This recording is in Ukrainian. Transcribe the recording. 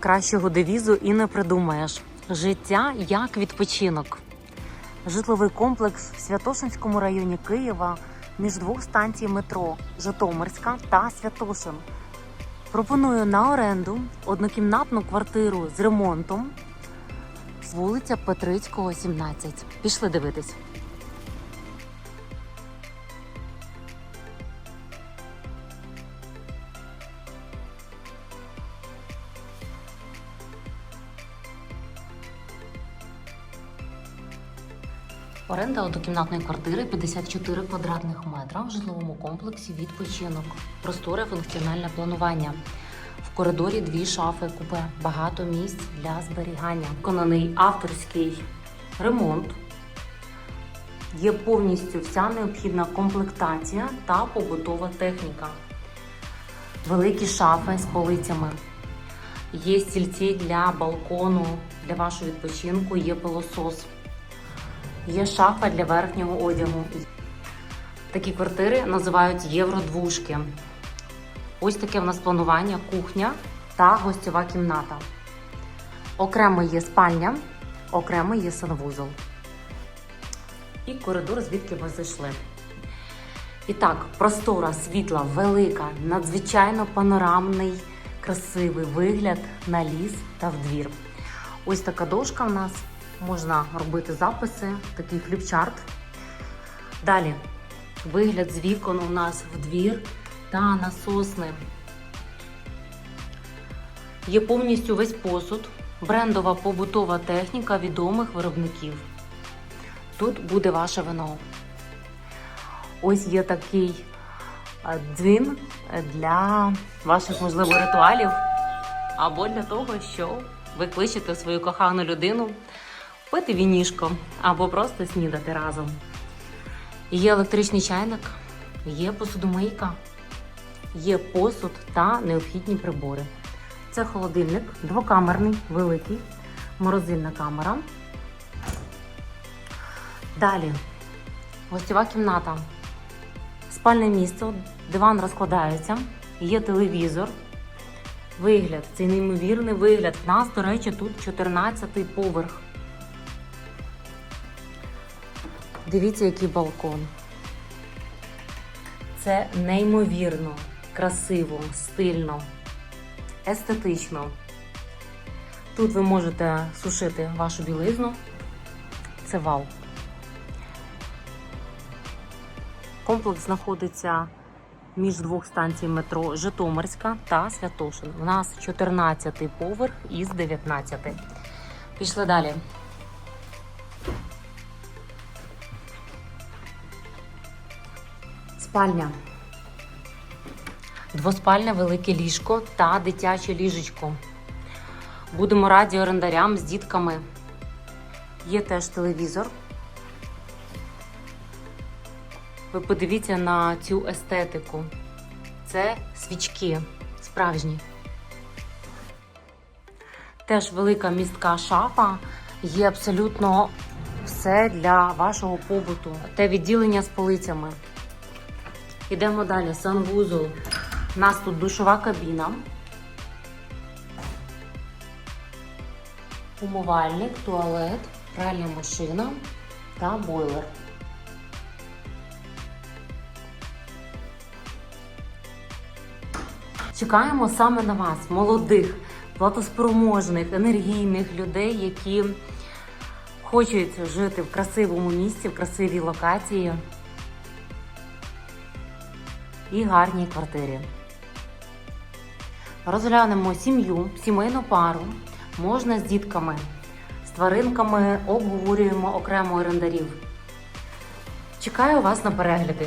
Кращого девізу і не придумаєш. Життя як відпочинок. Житловий комплекс в Святошинському районі Києва між двох станцій метро Житомирська та Святошин. Пропоную на оренду однокімнатну квартиру з ремонтом. Вулиця Петрицького, 17. Пішли дивитись. Оренда однокімнатної квартири 54 квадратних метра в житловому комплексі відпочинок. Просторе функціональне планування. В коридорі дві шафи купе, багато місць для зберігання. Виконаний авторський ремонт. Є повністю вся необхідна комплектація та побутова техніка. Великі шафи з полицями. Є стільці для балкону, для вашого відпочинку, є пилосос. Є шафа для верхнього одягу. Такі квартири називають євродвушки. Ось таке в нас планування: кухня та гостьова кімната. Окремо є спальня, окремо є санвузол. І коридор, звідки ви зайшли. І так, простора, світла, велика, надзвичайно панорамний, красивий вигляд на ліс та в двір. Ось така дошка в нас. Можна робити записи, такий фліпчарт. Далі вигляд з вікон у нас в двір та насосни. Є повністю весь посуд, брендова побутова техніка відомих виробників. Тут буде ваше вино. Ось є такий е, дзвін для ваших, можливо, ритуалів або для того, що ви кличете свою кохану людину пити вінішко або просто снідати разом. Є електричний чайник, є посудомийка, є посуд та необхідні прибори. Це холодильник, двокамерний, великий, морозильна камера. Далі гостьова кімната, спальне місце, диван розкладається, є телевізор. Вигляд, цей неймовірний вигляд. У нас, до речі, тут 14-й поверх. Дивіться, який балкон. Це неймовірно, красиво, стильно, естетично. Тут ви можете сушити вашу білизну. Це вау. Комплекс знаходиться між двох станцій метро Житомирська та Святошин. У нас 14 поверх із 19. Пішли далі. Спальня. Двоспальне велике ліжко та дитяче ліжечко. Будемо раді орендарям з дітками. Є теж телевізор. Ви подивіться на цю естетику. Це свічки справжні. Теж велика містка шафа. Є абсолютно все для вашого побуту. Те відділення з полицями. Йдемо далі. Санвузол. У нас тут душова кабіна. Умивальник, туалет, пральна машина та бойлер. Чекаємо саме на вас, молодих, платоспроможних, енергійних людей, які хочуть жити в красивому місці, в красивій локації і гарній квартирі. Розглянемо сім'ю, сімейну пару, можна з дітками, з тваринками обговорюємо окремо орендарів. Чекаю вас на перегляди.